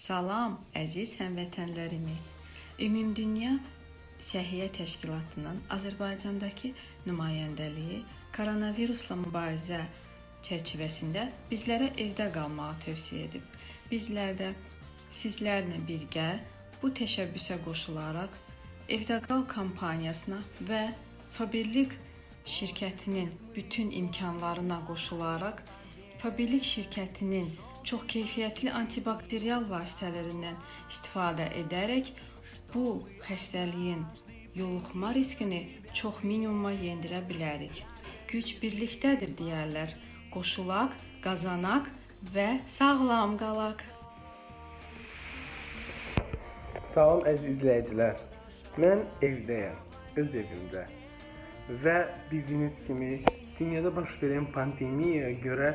Salam əziz həmvətənlərimiz. Ümumdünya Səhiyyə Təşkilatının Azərbaycandakı nümayəndəliyi koronavirusla mübarizə çərçivəsində bizlərə evdə qalmağı tövsiyə edib. Bizlər də sizlərlə birgə bu təşəbbüsə qoşularaq Evdə Qal kampaniyasına və Fabirlik şirkətinin bütün imkanlarına qoşularaq Fabirlik şirkətinin çox keyfiyyətli antibakterial vasitələrindən istifadə edərək bu xəstəliyin yoluxma riskini çox minimuma yendirə bilərik. Güc birlikdədir deyərlər. Qoşulaq, qazanaq və sağlam qalaq. Salam əziz izləyicilər. Mən evdəyəm, öz evimdə. Və bildiyiniz kimi dünyada baş verən pandemiyaya görə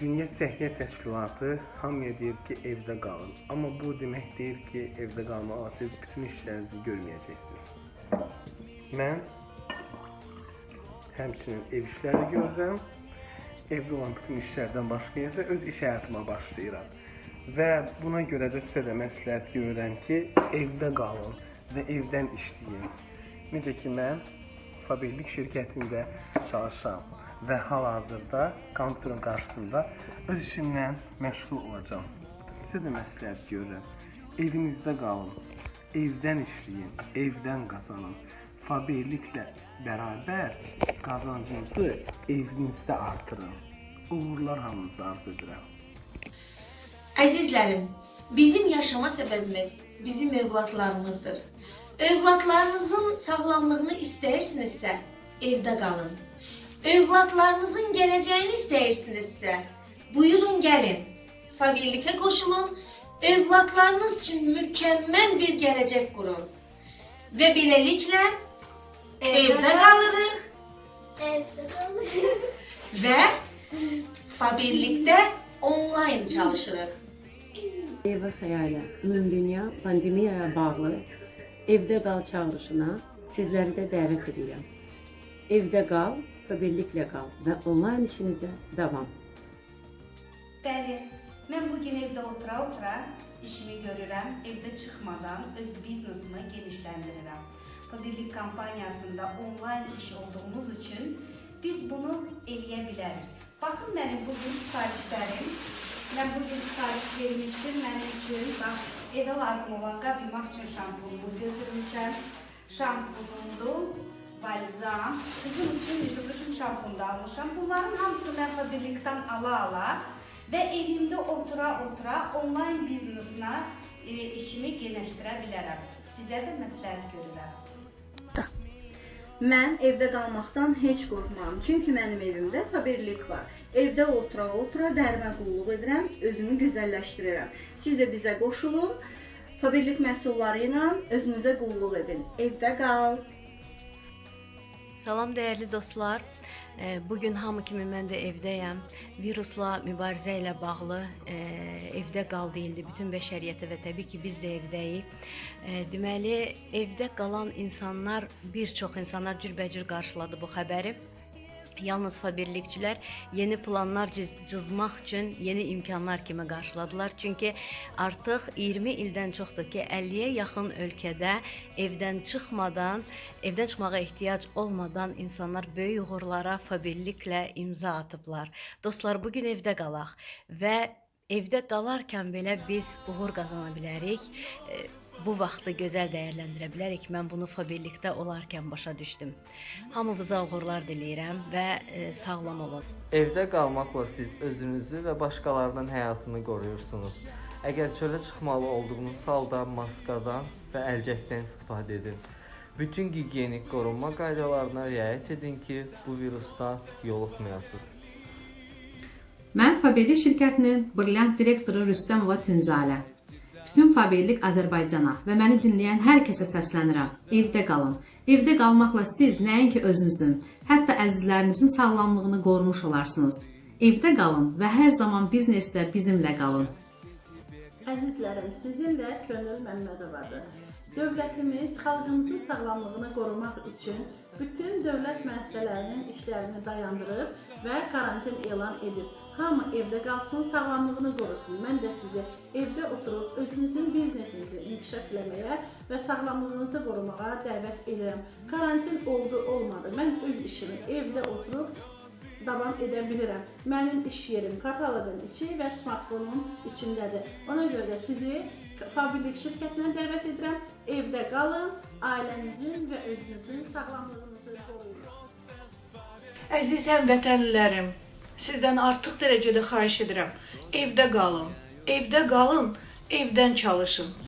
Dünya Səhiyyə Təşkilatı hamıya deyir ki, evdə qalın. Amma bu demək deyil ki, evdə qalmaqla siz bütün işlərinizi görməyəcəksiniz. Mən həmçinin ev işləri görürəm. Evdə olan bütün işlərdən isə öz iş həyatıma başlayıram. Və buna görə də sizə də məsləhət görürəm ki, evdə qalın və evdən işləyin. Necə ki mən Fabirlik şirkətində çalışıram və hal-hazırda kompüterin qarşısında öz işimlə məşğul olacağam. Sizə də məsləhət görürəm. Evinizdə qalın, evdən işləyin, evdən qazanın. Fabirliklə bərabər qazancınızı evinizdə artırın. Uğurlar hamınıza arzu edirəm. Əzizlərim, bizim yaşama səbəbimiz bizim övladlarımızdır. Övladlarınızın sağlamlığını istəyirsinizsə, evdə qalın. Övladlarınızın gələcəyini istəyirsinizsə, buyurun gəlin. Fabirlikə qoşulun, övladlarınız üçün mükəmməl bir gələcək qurun. Və beləliklə evdə qalırıq Evde kalın. və Fabirlikdə onlayn çalışırıq. Ev xəyali, ümum dünya pandemiyaya bağlı evdə qal çağırışına sizləri də dəvət edirəm. Evdə qal və birliklə qal və onlayn işinizə davam. Bəli, mən bu gün evdə otura-otura işimi görürəm, evdə çıxmadan öz biznesimi genişləndirirəm. Fabirlik kampaniyasında onlayn iş olduğumuz üçün biz bunu eləyə bilərik. Baxın mənim bu gün sifarişlərim. Mən bu gün sifariş vermişdim. Mənim üçün bax evə lazım olan qab yumaq üçün şampunumu götürmüşəm. Şampunumdur, balzam. Qızım üçün yüzü şampun da almışam. Bunların hamısını mən Fabirlikdən ala-ala və evimdə otura-otura onlayn biznesinə e, işimi genişləşdirə bilərəm. Sizə də məsləhət görürəm. Mən evdə qalmaqdan heç qorxmuram. Çünki mənim evimdə fabirlik var. Evdə otura-otura dərimə qulluq edirəm, özümü gözəlləşdirirəm. Siz də bizə qoşulun. Fabirlik məhsulları ilə özünüzə qulluq edin. Evdə qal. Salam dəyərli dostlar. E, Bu gün hamı kimi mən də evdəyəm. Virusla mübarizə ilə bağlı e, evdə qal deyildi bütün bəşəriyyətə və təbii ki biz də evdəyik. E, deməli evdə qalan insanlar bir çox insanlar cürbəcür qarşıladı bu xəbəri. Yalnız fabirlikçilər yeni planlar cız cızmaq üçün yeni imkanlar kimi qarşıladılar. Çünki artıq 20 ildən çoxdur ki, 50-yə yaxın ölkədə evdən çıxmadan, evdən çıxmağa ehtiyac olmadan insanlar böyük uğurlara fabirliklə imza atıblar. Dostlar, bu gün evdə qalaq və evdə qalarkən belə biz uğur qazana bilərik. E, bu vaxtı gözəl dəyərləndirə bilərik. Mən bunu fabirlikdə olarkən başa düşdüm. Hamınıza uğurlar diləyirəm və e, sağlam olun. Evdə qalmaqla siz özünüzü və başqalarının həyatını qoruyursunuz. Əgər çölə çıxmalı olduğunuz halda maskadan və əlcəkdən istifadə edin. Bütün gigiyenik qorunma qaydalarına riayət edin ki, bu virusdan yoluxmayasınız. Mən Fabirlik şirkətinin brilliant direktoru Rüstəmova Tünzalə. Bütün Fabirlik Azərbaycana və məni dinləyən hər kəsə səslənirəm. Evdə qalın. Evdə qalmaqla siz nəinki özünüzün, hətta əzizlərinizin sağlamlığını qorumuş olarsınız. Evdə qalın və hər zaman biznesdə bizimlə qalın. Əzizlərim, sizin də Könül Məmmədovadır. Dövlətimiz xalqımızın sağlamlığını qorumaq üçün bütün dövlət müəssisələrinin işlərini dayandırıb və karantin elan edib. Hamı evdə qalsın, sağlamlığını qorusun. Mən də sizə evdə oturub özünüzün biznesinizi inkişaf etməyə və sağlamlığınızı qorumağa dəvət edirəm. Karantin oldu, olmadı. Mən öz işimi evdə oturub davam edə bilirəm. Mənim iş yerim katalogun içi və smartfonun içindədir. Ona görə də sizi Fabrik şirkətinə dəvət edirəm. Evdə qalın, ailənizin və özünüzün sağlamlığınızı qoruyun. Əziz həmvətənlilərim, sizdən artıq dərəcədə xahiş edirəm. Evdə qalın, evdə qalın, evdən çalışın.